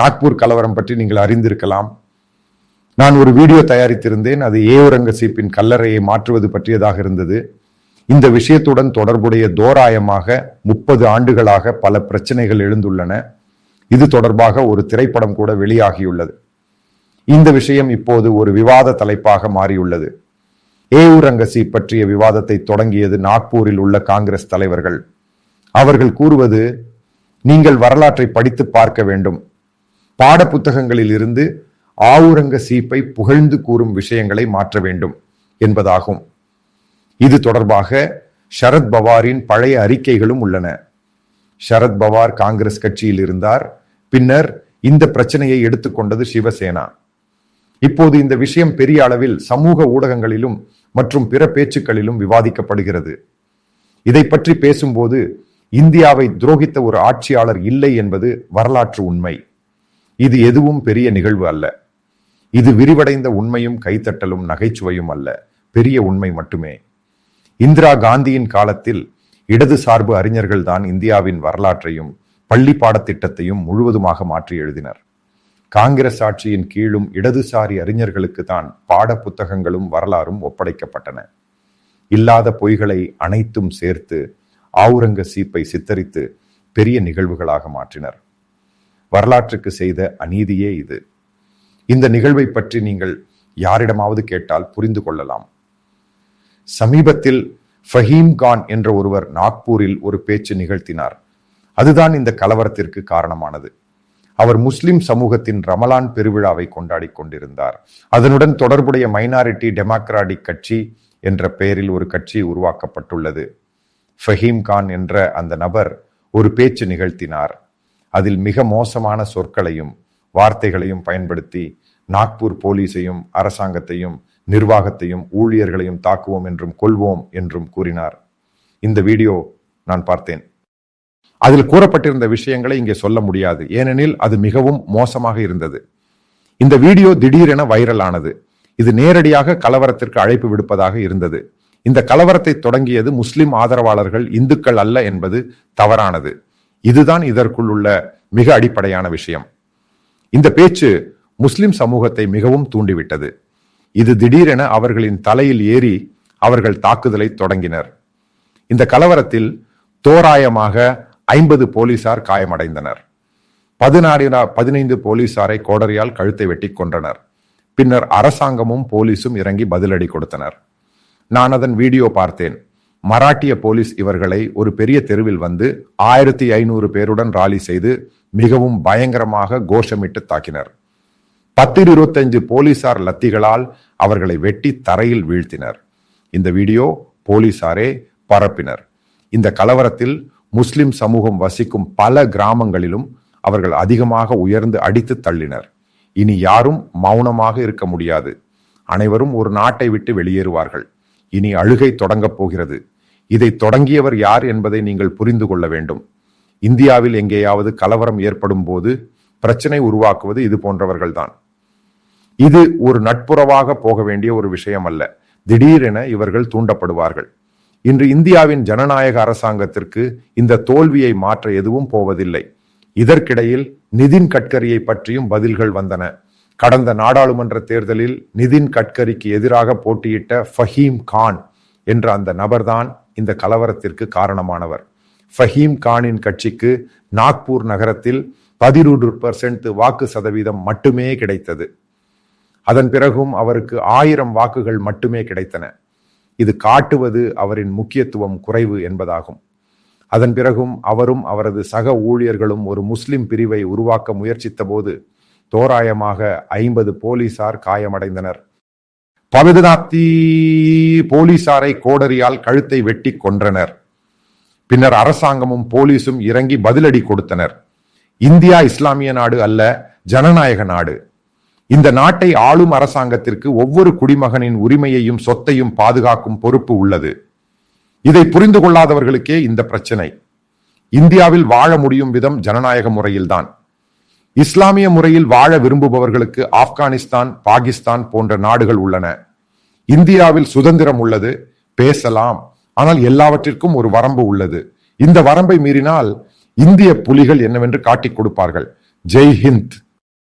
நாக்பூர் கலவரம் பற்றி நீங்கள் அறிந்திருக்கலாம். நான் ஒரு வீடியோ தயாரித்திருந்தேன். அது ஏவுரங்கசீப்பின் கல்லறையை மாற்றுவது பற்றியதாக இருந்தது. இந்த விஷயத்துடன் தொடர்புடைய தோராயமாக முப்பது ஆண்டுகளாக பல பிரச்சனைகள் எழுந்துள்ளன. இது தொடர்பாக ஒரு திரைப்படம் கூட வெளியாகியுள்ளது. இந்த விஷயம் இப்போது ஒரு விவாத தலைப்பாக மாறியுள்ளது. ஏவுரங்கசி பற்றிய விவாதத்தை தொடங்கியது நாக்பூரில் உள்ள காங்கிரஸ் தலைவர்கள். அவர்கள் கூறுவது நீங்கள் வரலாற்றை படித்து பார்க்க வேண்டும். பாட புத்தகங்களில் இருந்து ஆவுரங்க சீப்பை புகழ்ந்து கூறும் விஷயங்களை மாற்ற வேண்டும் என்பதாகும். இது தொடர்பாக சரத் பவாரின் பழைய அறிக்கைகளும் உள்ளன. சரத் பவார் காங்கிரஸ் கட்சியில் இருந்தார். பின்னர் இந்த பிரச்சனையை எடுத்துக்கொண்டது சிவசேனா. இப்போது இந்த விஷயம் பெரிய அளவில் சமூக ஊடகங்களிலும் மற்றும் பிற பேச்சுக்களிலும் விவாதிக்கப்படுகிறது. இதை பற்றி பேசும்போது இந்தியாவை துரோகித்த ஒரு ஆட்சியாளர் இல்லை என்பது வரலாற்று உண்மை. இது எதுவும் பெரிய நிகழ்வு அல்ல. இது விரிவடைந்த உண்மையும் கைத்தட்டலும் நகைச்சுவையும் அல்ல. பெரிய உண்மை மட்டுமே. இந்திரா காந்தியின் காலத்தில் இடதுசார்பு அறிஞர்கள் தான் இந்தியாவின் வரலாற்றையும் பள்ளி பாடத்திட்டத்தையும் முழுவதுமாக மாற்றி எழுதினர். காங்கிரஸ் ஆட்சியின் கீழும் இடதுசாரி அறிஞர்களுக்கு தான் பாட புத்தகங்களும் வரலாறும் ஒப்படைக்கப்பட்டன. இல்லாத பொய்களை அனைத்தும் சேர்த்து ஆவுரங்க சீப்பை சித்தரித்து பெரிய நிகழ்வுகளாக மாற்றினர். வரலாற்றுக்கு செய்த அநீதியே இது. இந்த நிகழ்வை பற்றி நீங்கள் யாரிடமாவது கேட்டால் புரிந்து கொள்ளலாம். சமீபத்தில் ஃபஹீம் கான் என்ற ஒருவர் நாக்பூரில் ஒரு பேச்சு நிகழ்த்தினார். அதுதான் இந்த கலவரத்திற்கு காரணமானது. அவர் முஸ்லிம் சமூகத்தின் ரமலான் பெருவிழாவை கொண்டாடி கொண்டிருந்தார். அதனுடன் தொடர்புடைய மைனாரிட்டி டெமோக்ராட்டிக் கட்சி என்ற பெயரில் ஒரு கட்சி உருவாக்கப்பட்டுள்ளது. ஃபஹீம் கான் என்ற அந்த நபர் ஒரு பேச்சு நிகழ்த்தினார். அதில் மிக மோசமான சொற்களையும் வார்த்தைகளையும் பயன்படுத்தி நாக்பூர் போலீஸையும் அரசாங்கத்தையும் நிர்வாகத்தையும் ஊழியர்களையும் தாக்குவோம் என்றும் கொள்வோம் என்றும் கூறினார். இந்த வீடியோ நான் பார்த்தேன். அதில் கூறப்பட்டிருந்த விஷயங்களை இங்கே சொல்ல முடியாது. ஏனெனில் அது மிகவும் மோசமாக இருந்தது. இந்த வீடியோ திடீரென வைரல் ஆனது இது நேரடியாக கலவரத்திற்கு அழைப்பு விடுப்பதாக இருந்தது. இந்த கலவரத்தை தொடங்கியது முஸ்லிம் ஆதரவாளர்கள் இந்துக்கள் அல்ல என்பது தவறானது. இதுதான் இதற்குள் உள்ள மிக அடிப்படையான விஷயம். இந்த பேச்சு முஸ்லிம் சமூகத்தை மிகவும் தூண்டிவிட்டது. இது திடீரென அவர்களின் தலையில் ஏறி அவர்கள் தாக்குதலை தொடங்கினர். இந்த கலவரத்தில் தோராயமாக ஐம்பது போலீசார் காயமடைந்தனர். பதினாறு பதினைந்து போலீசாரை கோடரியால் கழுத்தை வெட்டி கொன்றனர். பின்னர் அரசாங்கமும் போலீசும் இறங்கி பதிலடி கொடுத்தனர். நான் அதன் வீடியோ பார்த்தேன். மராட்டிய போலீஸ் இவர்களை ஒரு பெரிய தெருவில் வந்து ஆயிரத்தி ஐநூறு பேருடன் ராலி செய்து மிகவும் பயங்கரமாக கோஷமிட்டு தாக்கினர். பத்து இருபத்தஞ்சு போலீசார் லத்திகளால் அவர்களை வெட்டி தரையில் வீழ்த்தினர். இந்த வீடியோ போலீசாரே பரப்பினர். இந்த கலவரத்தில் முஸ்லிம் சமூகம் வசிக்கும் பல கிராமங்களிலும் அவர்கள் அதிகமாக உயர்ந்து அடித்து தள்ளினர். இனி யாரும் மௌனமாக இருக்க முடியாது. அனைவரும் ஒரு நாட்டை விட்டு வெளியேறுவார்கள். இனி அழுகை தொடங்கப் போகிறது. இதை தொடங்கியவர் யார் என்பதை நீங்கள் புரிந்து கொள்ள வேண்டும். இந்தியாவில் எங்கேயாவது கலவரம் ஏற்படும் போது பிரச்சனை உருவாக்குவது இது போன்றவர்கள்தான். இது ஒரு நட்புறவாக போக வேண்டிய ஒரு விஷயம் அல்ல திடீரென இவர்கள் தூண்டப்படுவார்கள். இன்று இந்தியாவின் ஜனநாயக அரசாங்கத்திற்கு இந்த தோல்வியை மாற்ற எதுவும் போவதில்லை. இதற்கிடையில் நிதின் கட்கரியை பற்றியும் பதில்கள் வந்தன. கடந்த நாடாளுமன்ற தேர்தலில் நிதின் கட்கரிக்கு எதிராக போட்டியிட்ட ஃபஹீம் கான் என்ற அந்த நபர்தான் இந்த கலவரத்திற்கு காரணமானவர். ஃபஹீம் கானின் கட்சிக்கு நாக்பூர் நகரத்தில் பதினொன்று பர்சன்ட் வாக்கு சதவீதம் மட்டுமே கிடைத்தது. அதன் பிறகும் அவருக்கு ஆயிரம் வாக்குகள் மட்டுமே கிடைத்தன. இது காட்டுவது அவரின் முக்கியத்துவம் குறைவு என்பதாகும். அதன் பிறகும் அவரும் அவரது சக ஊழியர்களும் ஒரு முஸ்லிம் பிரிவை உருவாக்க முயற்சித்த போது தோராயமாக ஐம்பது போலீசார் காயமடைந்தனர். பவிதநாத்தி போலீசாரை கோடரியால் கழுத்தை வெட்டி கொன்றனர். பின்னர் அரசாங்கமும் போலீஸும் இறங்கி பதிலடி கொடுத்தனர். இந்தியா இஸ்லாமிய நாடு அல்ல ஜனநாயக நாடு. இந்த நாட்டை ஆளும் அரசாங்கத்திற்கு ஒவ்வொரு குடிமகனின் உரிமையையும் சொத்தையும் பாதுகாக்கும் பொறுப்பு உள்ளது. இதை புரிந்து கொள்ளாதவர்களுக்கே இந்த பிரச்சனை. இந்தியாவில் வாழ முடியும் விதம் ஜனநாயக முறையில்தான். இஸ்லாமிய முறையில் வாழ விரும்புபவர்களுக்கு ஆப்கானிஸ்தான் பாகிஸ்தான் போன்ற நாடுகள் உள்ளன. இந்தியாவில் சுதந்திரம் உள்ளது. பேசலாம். ஆனால் எல்லாவற்றிற்கும் ஒரு வரம்பு உள்ளது. இந்த வரம்பை மீறினால் இந்திய புலிகள் என்னவென்று காட்டிக் கொடுப்பார்கள். ஜெய் ஹிந்த்.